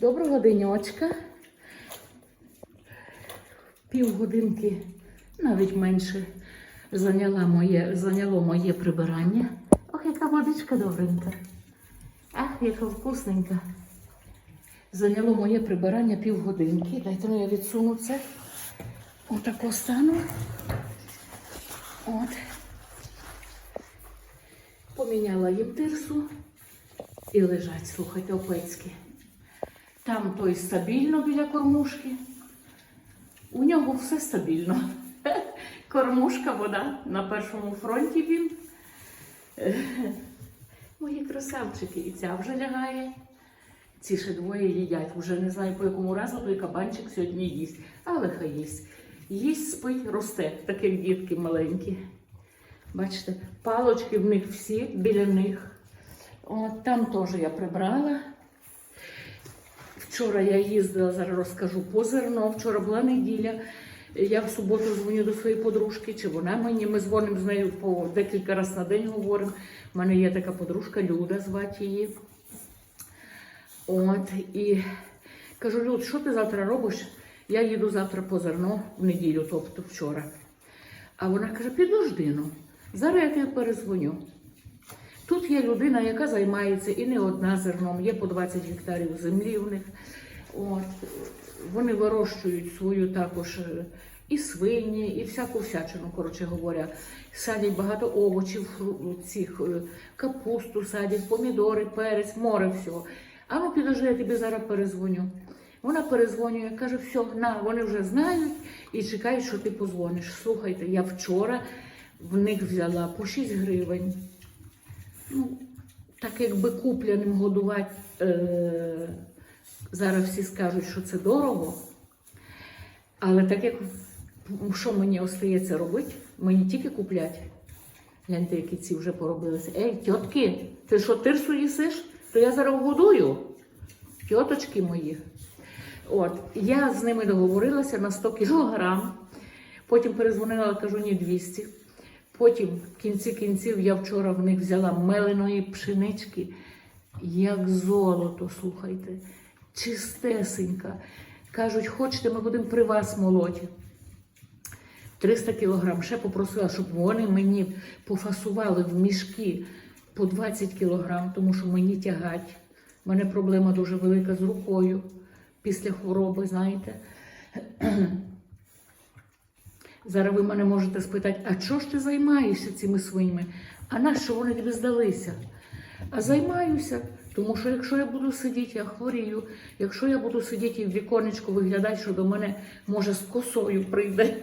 Доброго денечка. Півгодинки, навіть менше, зайняла моє, зайняло моє прибирання. Ох, яка водичка добренька. Ах, яка вкусненька. Зайняло моє прибирання півгодинки. Дайте ну я відсуну це. Отако стану. От. Поміняла їм тирсу і лежать, слухайте, опецьки. Там той стабільно біля кормушки. У нього все стабільно. Кормушка, вода на першому фронті він. Мої красавчики, і ця вже лягає. Ці ще двоє їдять. Вже не знаю по якому разу той кабанчик сьогодні їсть. Але хай їсть. Їсть, спить, росте, так як дітки маленькі. Бачите, палочки в них всі біля них. От там теж я прибрала. Вчора я їздила, зараз розкажу по зерно. Вчора була неділя. Я в суботу дзвоню до своєї подружки, чи вона мені. Ми дзвонимо з нею по декілька разів на день говоримо. У мене є така подружка Люда, звати її. От, і кажу, Люд, що ти завтра робиш? Я їду завтра по зерно в неділю, тобто вчора. А вона каже, підожди ну, зараз я тобі перезвоню. Тут є людина, яка займається і не одна зерном, є по 20 гектарів землі у них. От. Вони вирощують свою також е, і свині, і всяку всячину, коротше говоря. Садять багато овочів, цих, е, капусту садять, помідори, перець, море всього. А ну підожди, я тобі зараз перезвоню. Вона перезвонює, каже, все, на, вони вже знають і чекають, що ти позвониш. Слухайте, я вчора в них взяла по 6 гривень. Ну, так якби купляним годувати, е, зараз всі скажуть, що це дорого. Але так як що мені остається робити, мені тільки купляти. Гляньте, які ці вже поробилися. Ей, тітки, ти що тирсу їсиш? То я зараз годую. Тьоточки мої. От, я з ними договорилася на 100 кілограм. Потім перезвонила, кажу, ні 200. Потім в кінці кінців я вчора в них взяла меленої пшенички, як золото, слухайте, чистесенька. Кажуть, хочете, ми будемо при вас молоті. 300 кілограм. Ще попросила, щоб вони мені пофасували в мішки по 20 кілограм, тому що мені тягать. У мене проблема дуже велика з рукою після хвороби, знаєте. Зараз ви мене можете спитати, а чого ж ти займаєшся цими своїми? А на що вони тобі здалися? А займаюся, тому що якщо я буду сидіти, я хворію. Якщо я буду сидіти і в віконечку виглядати, що до мене може з косою прийде,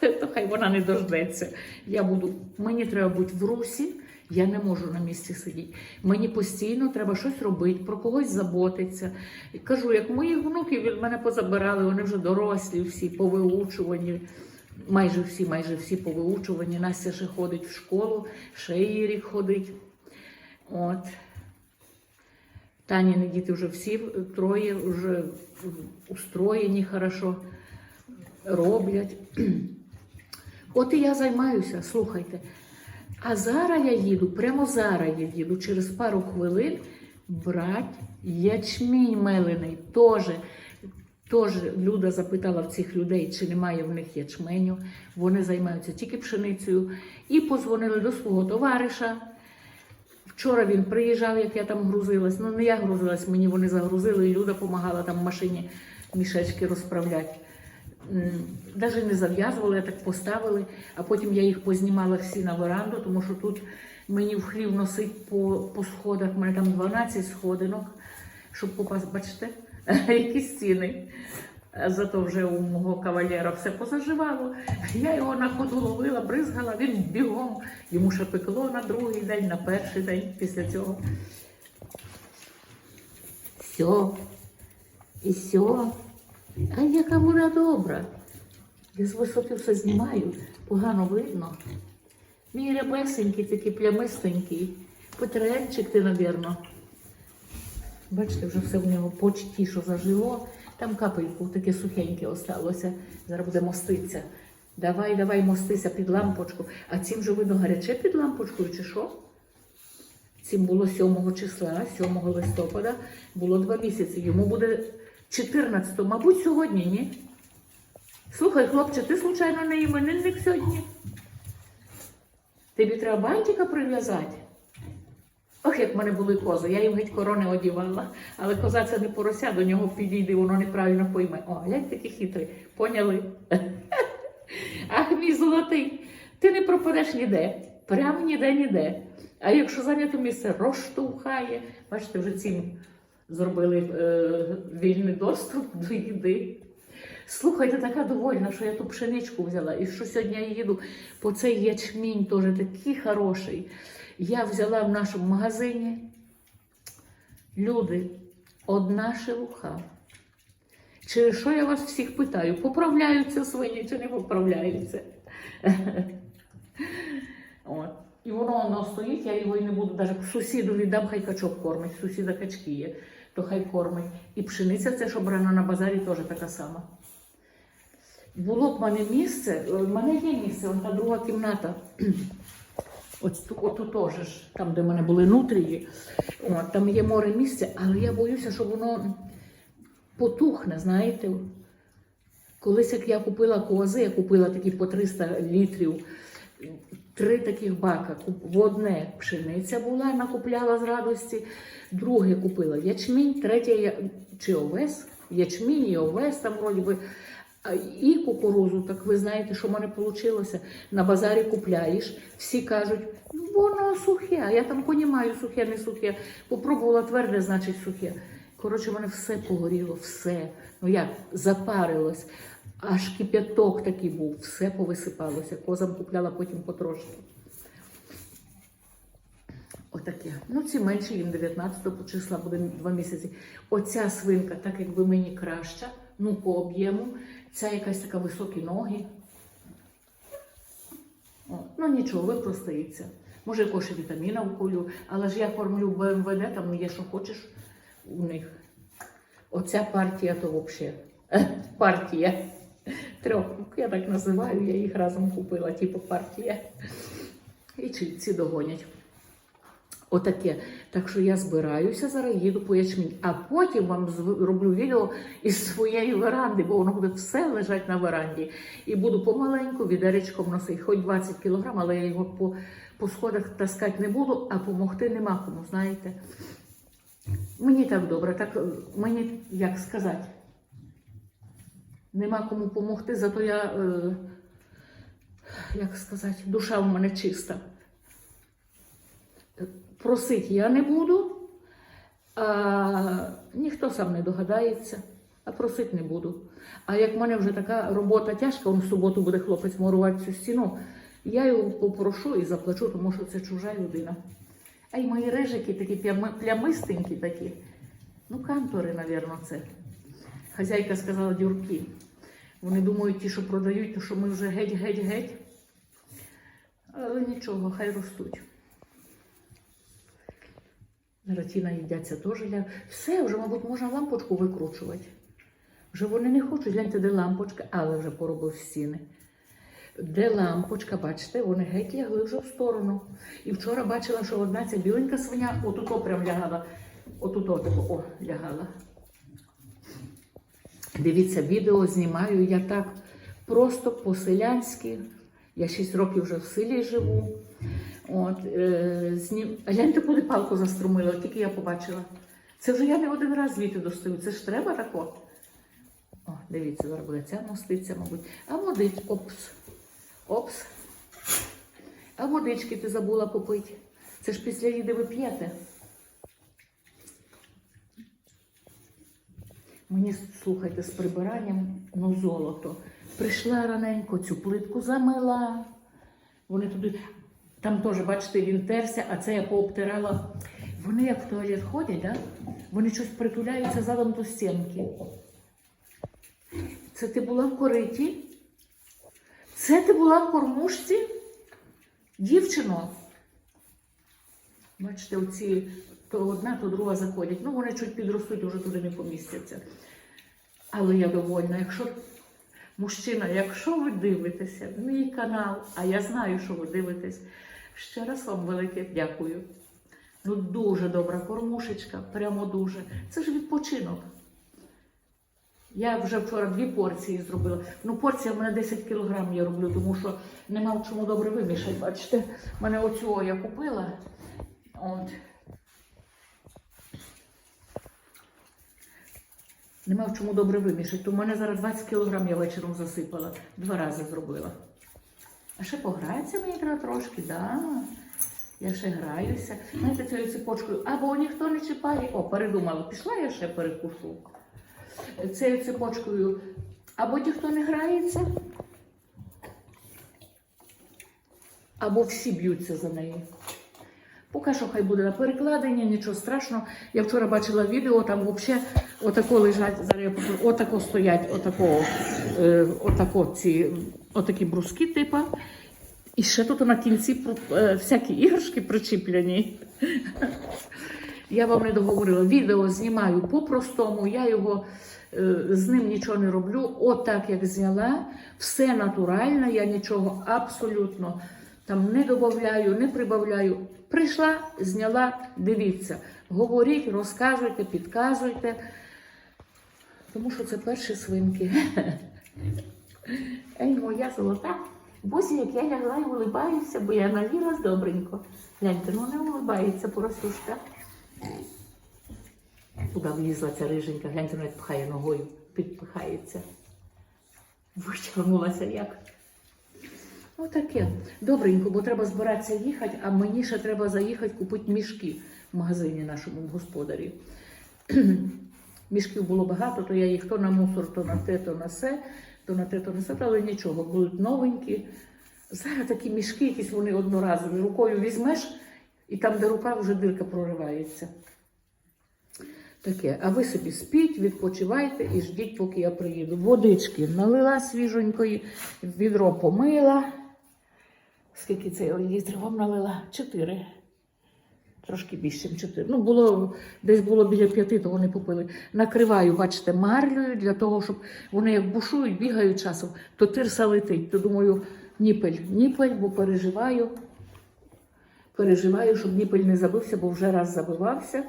то хай вона не дождеться. Я буду, мені треба бути в русі, я не можу на місці сидіти. Мені постійно треба щось робити, про когось заботитися. І кажу, як моїх внуків від мене позабирали, вони вже дорослі, всі повиучувані. Майже всі, майже всі повиучувані. Настя ще ходить в школу, ще її рік ходить. От. Таніни діти вже всі троє вже устроєні хорошо, роблять. От і я займаюся, слухайте. А зараз я їду, прямо зараз я їду, через пару хвилин брати ячмінь мелений. Теж, теж Люда запитала в цих людей, чи немає в них ячменю. Вони займаються тільки пшеницею. І позвонили до свого товариша. Вчора він приїжджав, як я там грузилась. Ну, не я грузилась, мені вони загрузили, і Люда допомагала там в машині мішечки розправляти. Навіть не зав'язували, а так поставили, а потім я їх познімала всі на веранду, тому що тут мені в хлів носить по, по сходах, у мене там 12 сходинок, щоб попасти, бачите, які стіни. Зато вже у мого кавалера все позаживало. Я його на ходу ловила, бризгала, він бігом. Йому ще пекло на другий день, на перший день після цього. Все. І все. А яка вона добра. Я з висоти все знімаю, погано видно. Мій рябесенький, такий плямистенький. Петренчик ти, навірно. Бачите, вже все в нього почті, що зажило. Там капельку таке сухеньке осталося. Зараз буде моститися. Давай, давай, мостися під лампочку. А цим же видно гаряче під лампочкою, чи що? Цим було 7 числа, 7 листопада, було два місяці. Йому буде 14, мабуть, сьогодні, ні? Слухай, хлопче, ти случайно не іменинник сьогодні? Тобі треба бантика прив'язати. Ох, як в мене були кози, я їм геть корони одівала, але коза це не порося, до нього підійде, воно неправильно пойме. О, як такі хитрі, поняли? Ах, мій золотий, ти не пропадеш ніде, прямо ніде, ніде. А якщо зайняте місце розштовхає, бачите, вже цим зробили е, вільний доступ до їди. Слухайте, така довольна, що я ту пшеничку взяла, і що сьогодні я їду по цей ячмінь теж такий хороший. Я взяла в нашому магазині. Люди, одна шелуха. Через що я вас всіх питаю, поправляються свині чи не поправляються? І воно воно стоїть, я його і не буду навіть сусіду віддам, хай качок кормить, сусіда качки є, то хай кормить. І пшениця, це, що брана на базарі, теж така сама. Було б в мене місце, в мене є місце, вон та друга кімната. От, тут теж, там, де в мене були нутрії, от, там є море місця, але я боюся, що воно потухне, знаєте. Колись як я купила кози, я купила такі по 300 літрів, три таких бака. В одне пшениця була, накупляла з радості, друге купила ячмінь, третє чи овес, ячмінь і овес там вроді би. І кукурузу, так ви знаєте, що в мене вийшло. На базарі купляєш, всі кажуть, ну воно сухе, а я там понімаю, сухе, не сухе. Попробувала тверде, значить сухе. Коротше, в мене все погоріло, все. Ну як, запарилось. Аж кип'яток такий був, все повисипалося. Козам купляла потім потрошки. Отаке. Ну, ці менші їм 19 числа буде два місяці. Оця свинка, так якби мені краща, ну по об'єму. Ця якась така високі ноги. О, ну нічого, випростається. Може, якогось вітаміна вколю, але ж я кормлю БМВД, там є, що хочеш у них. Оця партія то взагалі партія. Трьох, я так називаю, я їх разом купила, типу партія. І ці догонять. Отаке. Так що я збираюся, зараз їду по ячмінь. А потім вам зроблю відео із своєї веранди, бо воно буде все лежати на веранді. І буду помаленьку відеречком носити, хоч 20 кілограм, але я його по, по сходах таскати не буду, а помогти нема кому, знаєте. Мені так добре, так мені як сказати. Нема кому допомогти, зато я, е, як сказати, душа в мене чиста. Просить я не буду, а ніхто сам не догадається, а просить не буду. А як в мене вже така робота тяжка, он в суботу буде хлопець мурувати цю стіну, я його попрошу і заплачу, тому що це чужа людина. А й мої режики такі плямистенькі такі. Ну, кантори, напевно, це. Хазяйка сказала дюрки. Вони думають, ті, що продають, то що ми вже геть-геть-геть. Але нічого, хай ростуть. Зараз ті наїдяться теж. Все, вже, мабуть, можна лампочку викручувати. Вже вони не хочуть, гляньте, де лампочка, але вже поробив стіни. Де лампочка, бачите, вони геть лягли вже в сторону. І вчора бачила, що одна ця біленька свиня отуто прям лягала. Отуто, о, лягала. Дивіться, відео знімаю я так просто по-селянськи. Я 6 років вже в селі живу. От, е. А гляньте, куди палку заструмила, тільки я побачила. Це вже я не один раз звідти достаю. Це ж треба тако. О, дивіться, зараз буде ця мостиця, мабуть. А водить, опс. Опс. А водички ти забула попити. Це ж після їди ви п'єте. Мені слухайте з прибиранням, ну золото. Прийшла раненько, цю плитку замила. Вони туди, там теж, бачите, він терся, а це я пообтирала. Вони як в туалет ходять, да? вони щось притуляються задом до стінки. Це ти була в кориті? Це ти була в кормушці? Дівчино? Бачите, оці то одна, то друга заходять. Ну, вони чуть підростуть, вже туди не помістяться. Але я довольна, якщо мужчина, якщо ви дивитеся мій канал, а я знаю, що ви дивитесь, ще раз вам велике дякую. Ну, дуже добра кормушечка, прямо дуже. Це ж відпочинок. Я вже вчора дві порції зробила. Ну, порція в мене 10 кілограм я роблю, тому що нема в чому добре вимішати. Бачите, в мене оцю я купила. От. Нема в чому добре вимішати. В мене зараз 20 кілограм я вечором засипала. Два рази зробила. А ще пограється мені треба трошки, да. Я ще граюся. Знаєте, цією цепочкою. Або ніхто не чіпає. О, передумала, пішла я ще перекушу. Цією цепочкою. Або ніхто не грається, або всі б'ються за неї. Поки що хай буде на перекладенні, нічого страшного. Я вчора бачила відео, там взагалі отако лежать, зараз я покажу, отако стоять, отако, е, отако ці, отакі бруски, типа. І ще тут на кінці е, всякі іграшки причіплені. Я вам не договорила. Відео знімаю по-простому, я його е, з ним нічого не роблю. От як зняла, все натурально, я нічого абсолютно там не додаю, не прибавляю. Прийшла, зняла, дивіться. Говоріть, розказуйте, підказуйте. Тому що це перші свинки. Ей, моя золота. Босі, як я лягла і улибаюся, бо я наїлась добренько. Гляньте, ну не улибається поросюшка. Туди влізла ця риженька, гляньте, навіть пхає ногою, підпихається. Витягнулася як. Ну таке. Добренько, бо треба збиратися їхати, а мені ще треба заїхати купити мішки в магазині нашому господарі. Мішків було багато, то я їх то на мусор, то на те, то на се, то на те, то на се, але нічого, будуть новенькі. Зараз такі мішки, якісь вони одноразові. Рукою візьмеш, і там, де рука, вже дирка проривається. Таке, а ви собі спіть, відпочивайте і ждіть, поки я приїду. Водички налила свіжонької, відро помила. Скільки це літрів вам налила? Чотири. Трошки більше, ніж чотири. Ну, було, десь було біля п'яти, то вони попили. Накриваю, бачите, марлею для того, щоб вони як бушують, бігають часом, то тирса летить. То думаю, ніпель, ніпель, бо переживаю. Переживаю, щоб ніпель не забився, бо вже раз забивався.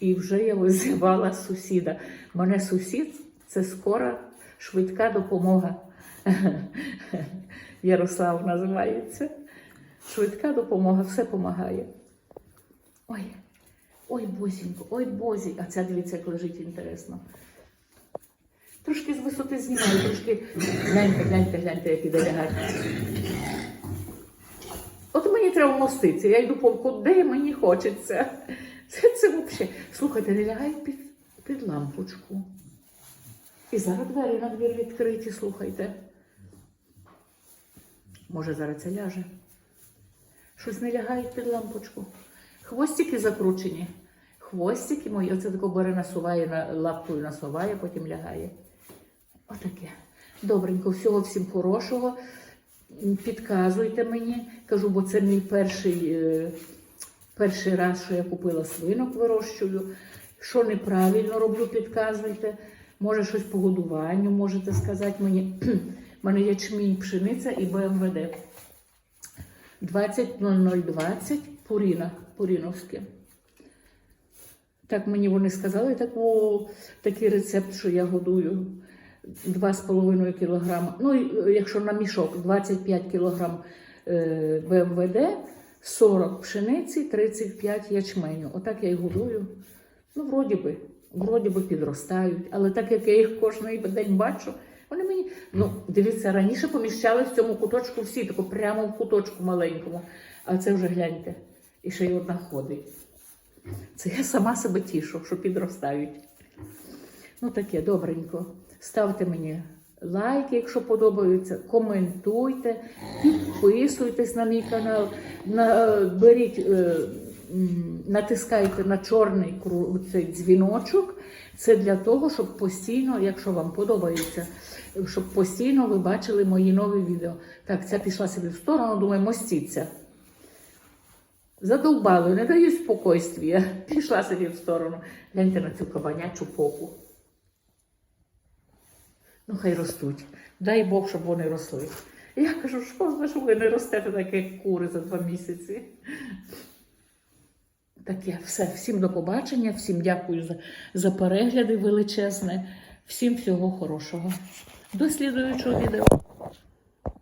І вже я визивала сусіда. Мене сусід це скора швидка допомога. Ярослав називається. Швидка допомога, все допомагає. Ой, ой, бозінько, ой, бозі. А ця дивіться, як лежить інтересно. Трошки з висоти знімаю, трошки гляньте, гляньте, гляньте, як іде лягати. От мені треба моститися, я йду по куди мені хочеться. Це, це взагалі. Слухайте, не лягай під, під лампочку. І зараз двері на двір відкриті, слухайте. Може, зараз це ляже. Щось не лягають під лампочку. Хвостики закручені. Хвостики мої, оце тако бере, насуває, на, лапкою насуває, потім лягає. Отаке. Добренько, всього всім хорошого. Підказуйте мені. Кажу, бо це мій перший, е, перший раз, що я купила свинок, вирощую. Що неправильно роблю, підказуйте. Може, щось по годуванню можете сказати мені. У мене ячмінь, пшениця і БМВД. 20.0020 Пуріна, Пуріновське. Так мені вони сказали таку, такий рецепт, що я годую 2,5 кг. Ну, е, якщо на мішок 25 кг е, БМВД, 40 пшениці, 35 ячменю. Отак я їх годую. Ну, вроді би, вроді би підростають. Але так як я їх кожен день бачу, вони мені, ну, дивіться, раніше поміщали в цьому куточку всі, тако прямо в куточку маленькому. А це вже гляньте. І ще й одна ходить. Це я сама себе тішу, що підростають. Ну, таке добренько. Ставте мені лайки, якщо подобаються, коментуйте, підписуйтесь на мій канал, на, беріть, е, натискайте на чорний цей дзвіночок. Це для того, щоб постійно, якщо вам подобається, щоб постійно ви бачили мої нові відео. Так, ця пішла собі в сторону, думаю, мостіться. Задовбали, не дають спокойствія. Пішла собі в сторону. Гляньте на цю кабанячу попу. Ну, хай ростуть. Дай Бог, щоб вони росли. Я кажу, що що ви не ростете так, як кури за два місяці. таке все. Всім до побачення, всім дякую за, за перегляди величезне, всім всього хорошого. До слідуючого відео.